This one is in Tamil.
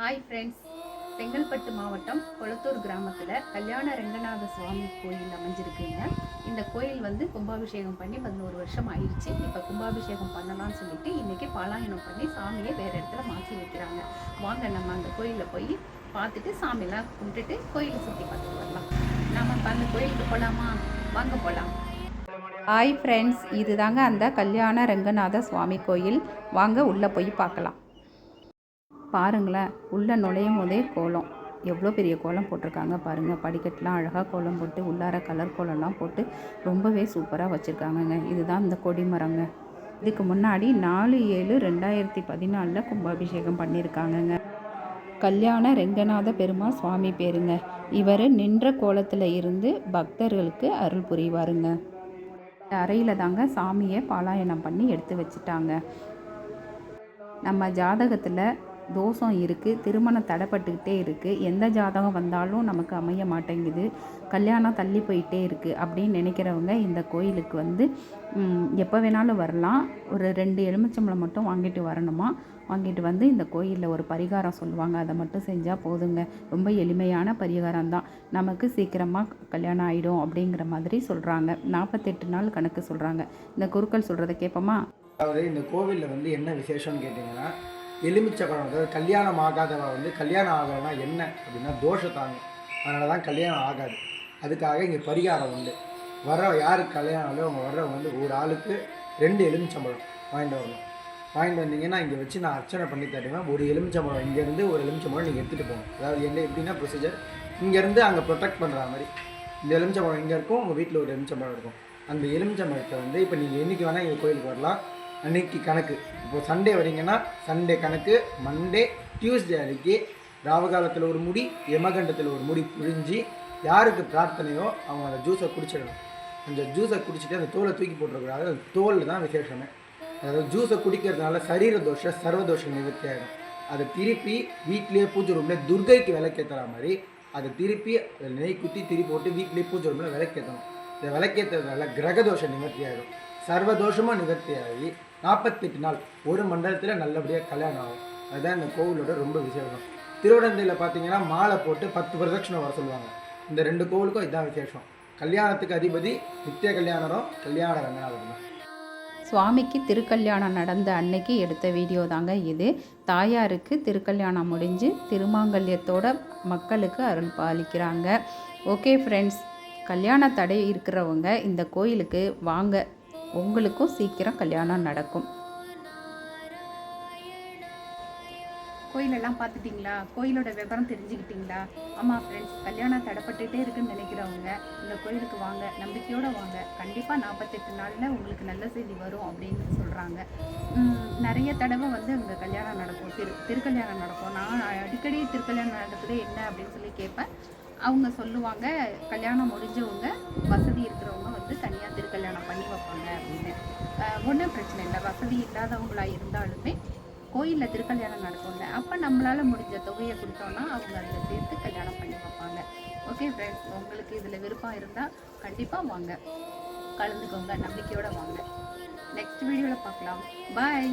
ஹாய் ஃப்ரெண்ட்ஸ் செங்கல்பட்டு மாவட்டம் கொளத்தூர் கிராமத்தில் கல்யாண ரங்கநாத சுவாமி கோயில் அமைஞ்சிருக்குங்க. இந்த கோயில் வந்து கும்பாபிஷேகம் பண்ணி பதினோரு வருஷம் ஆயிடுச்சு. இப்போ கும்பாபிஷேகம் பண்ணலாம்னு சொல்லிட்டு இன்றைக்கி பாலாயனம் பண்ணி சாமியை வேறு இடத்துல மாற்றி வைக்கிறாங்க. வாங்க நம்ம அந்த கோயிலில் போய் பார்த்துட்டு சாமியெல்லாம் கும்பிட்டுட்டு கோயிலை சுற்றி பார்த்துட்டு வரலாம். நம்ம இப்போ அந்த கோயிலுக்கு போகலாமா வாங்க போகலாம் ஹாய் ஃப்ரெண்ட்ஸ் இதுதாங்க அந்த கல்யாண ரங்கநாத சுவாமி கோயில். வாங்க உள்ளே போய் பார்க்கலாம். பாருங்களேன் உள்ளே நுழையும் போதே கோலம். எவ்வளோ பெரிய கோலம் போட்டிருக்காங்க பாருங்கள் படிக்கட்டுலாம் அழகாக கோலம் போட்டு உள்ளார கலர் கோலம்லாம் போட்டு ரொம்பவே சூப்பராக வச்சுருக்காங்கங்க. இதுதான் இந்த கொடிமரங்க இதுக்கு முன்னாடி நாலு ஏழு ரெண்டாயிரத்தி பதினாலில் கும்பாபிஷேகம் பண்ணியிருக்காங்கங்க. கல்யாண ரெங்கநாத பெருமாள் சுவாமி பேருங்க. இவர் நின்ற கோலத்தில் இருந்து பக்தர்களுக்கு அருள் புரிவாருங்க. அறையில் தாங்க சாமியை பாலாயனம் பண்ணி எடுத்து வச்சுட்டாங்க. நம்ம ஜாதகத்தில் தோஷம் இருக்குது திருமணம் தடைப்பட்டுக்கிட்டே இருக்குது எந்த ஜாதகம் வந்தாலும் நமக்கு அமைய மாட்டேங்குது கல்யாணம் தள்ளி போயிட்டே இருக்குது அப்படின்னு நினைக்கிறவங்க இந்த கோயிலுக்கு வந்து எப்போ வேணாலும் வரலாம். ஒரு ரெண்டு எலுமிச்சம்பழம் மட்டும் வாங்கிட்டு வரணுமா? வாங்கிட்டு வந்து இந்த கோயிலில் ஒரு பரிகாரம் சொல்லுவாங்க. அதை மட்டும் செஞ்சால் போதுங்க. ரொம்ப எளிமையான பரிகாரம் தான். நமக்கு சீக்கிரமாக கல்யாணம் ஆகிடும் அப்படிங்கிற மாதிரி சொல்கிறாங்க நாற்பத்தெட்டு நாள் கணக்கு சொல்கிறாங்க இந்த குருக்கள் சொல்கிறத கேட்போமா? அதாவது இந்த கோவிலில் வந்து என்ன விசேஷம்னு கேட்டிங்கன்னா எலுமிச்சை பழம் அதாவது கல்யாணம் ஆகாதவ வந்து கல்யாணம் ஆகலைன்னா என்ன அப்படின்னா தோஷத்தாங்க அதனால தான் கல்யாணம் ஆகாது. அதுக்காக இங்கே பரிகாரம் உண்டு. வர யாருக்கு கல்யாணம் ஆகலையோ அவங்க வர்றவங்க வந்து ஒரு ஆளுக்கு ரெண்டு எலுமிச்சம்பழம் வாங்கிட்டு வரணும். வாங்கிட்டு வந்தீங்கன்னா இங்கே வச்சு நான் அர்ச்சனை பண்ணி தருவேன். ஒரு எலுமிச்சம்பழம் இங்கேருந்து ஒரு எலுமிச்சம்பழம் நீங்கள் எடுத்துகிட்டு போகணும் அதாவது என்ன எப்படின்னா ப்ரொசீஜர் இங்கேருந்து அங்கே ப்ரொடெக்ட் பண்ணுற மாதிரி. இந்த எலுமிச்சம்பழம் இங்கே இருக்கும் உங்கள் வீட்டில் ஒரு எலுமிச்சம்பழம் இருக்கும். அந்த எலுமிச்சம்பழத்தை வந்து இப்போ நீங்கள் என்றைக்கு வேணால் எங்கள் கோயிலுக்கு வரலாம். அன்னைக்கு கணக்கு. இப்போ சண்டே வரீங்கன்னா சண்டே கணக்கு மண்டே டியூஸ்டே அன்னைக்கு ராவகாலத்தில் ஒரு முடி யமகண்டத்தில் ஒரு முடி புரிஞ்சு யாருக்கு பிரார்த்தனையோ அவங்க அந்த ஜூஸை குடிச்சிடணும். அந்த ஜூஸை குடிச்சிட்டு அந்த தோலை தூக்கி போட்டுருக்கூடாது அந்த தோல் தான் விசேஷமே. அதாவது ஜூஸை குடிக்கிறதுனால சரீர தோஷ சர்வதோஷ நிவர்த்தி ஆகிடும் அதை திருப்பி வீட்லேயே பூஜை ரூமில் துர்கைக்கு விளக்கேற்றுற மாதிரி அதை திருப்பி அதில் நெய் குத்தி திரி போட்டு வீட்லேயே பூஜை ரூமில் விளக்கேற்றணும் இந்த விளக்கேற்றுறதுனால கிரகதோஷம் நிவர்த்தி ஆகிடும் சர்வதோஷமாக நிவர்த்தி ஆகி நாற்பத்தெட்டு நாள் ஒரு மண்டலத்தில் நல்லபடியாக கல்யாணம் ஆகும். அதுதான் இந்த கோவிலோட ரொம்ப விசேஷம். திருவிடந்தையில் பார்த்தீங்கன்னா மாலை போட்டு பத்து பிரதட்சணம் வர சொல்லுவாங்க. இந்த ரெண்டு கோவிலுக்கும் இதுதான் விசேஷம். கல்யாணத்துக்கு அதிபதி நித்திய கல்யாணரும் கல்யாண ரங்கநாதரும். தான் சுவாமிக்கு திருக்கல்யாணம் நடந்த அன்னைக்கு எடுத்த வீடியோ தாங்க இது. தாயாருக்கு திருக்கல்யாணம் முடிஞ்சு திருமாங்கல்யத்தோட மக்களுக்கு அருள் பாலிக்கிறாங்க. ஓகே ஃப்ரெண்ட்ஸ் கல்யாண தடை இருக்கிறவங்க இந்த கோயிலுக்கு வாங்க. உங்களுக்கும் சீக்கிரம் கல்யாணம் நடக்கும். கோயிலெல்லாம் பார்த்துட்டிங்களா? கோயிலோட விவரம் தெரிஞ்சுக்கிட்டீங்களா? ஆமாம் ஃப்ரெண்ட்ஸ் கல்யாணம் தடைப்பட்டுட்டே இருக்குன்னு நினைக்கிறவங்க இந்த கோயிலுக்கு வாங்க நம்பிக்கையோடு வாங்க. கண்டிப்பாக நாற்பத்தெட்டு நாளில் உங்களுக்கு நல்ல செய்தி வரும் அப்படின்னு சொல்கிறாங்க நிறைய தடவை வந்து அங்கே கல்யாணம் நடக்கும். திரு திருக்கல்யாணம் நடக்கும். நான் அடிக்கடி திருக்கல்யாணம் நடக்குது என்ன அப்படின்னு சொல்லி கேட்பேன். அவங்க சொல்லுவாங்க கல்யாணம் முடிஞ்சவங்க வசதி இருக்கிறவங்க வந்து தனி கல்யாணம் பண்ணி வைப்பாங்க அப்படின்னு. ஒன்றும் பிரச்சனை இல்லை. வசதி இல்லாதவங்களாக இருந்தாலுமே கோயிலில் திருக்கல்யாணம் நடக்கும்ல. அப்போ நம்மளால் முடிஞ்ச தொகையை கொடுத்தோன்னா அவங்க அதில் சேர்த்து கல்யாணம் பண்ணி வைப்பாங்க. ஓகே ஃப்ரெண்ட்ஸ் உங்களுக்கு இதில் விருப்பம் இருந்தால் கண்டிப்பாக வாங்க. கலந்துக்கோங்க நம்பிக்கையோடு வாங்க. நெக்ஸ்ட் வீடியோவில் பார்க்கலாம். பாய்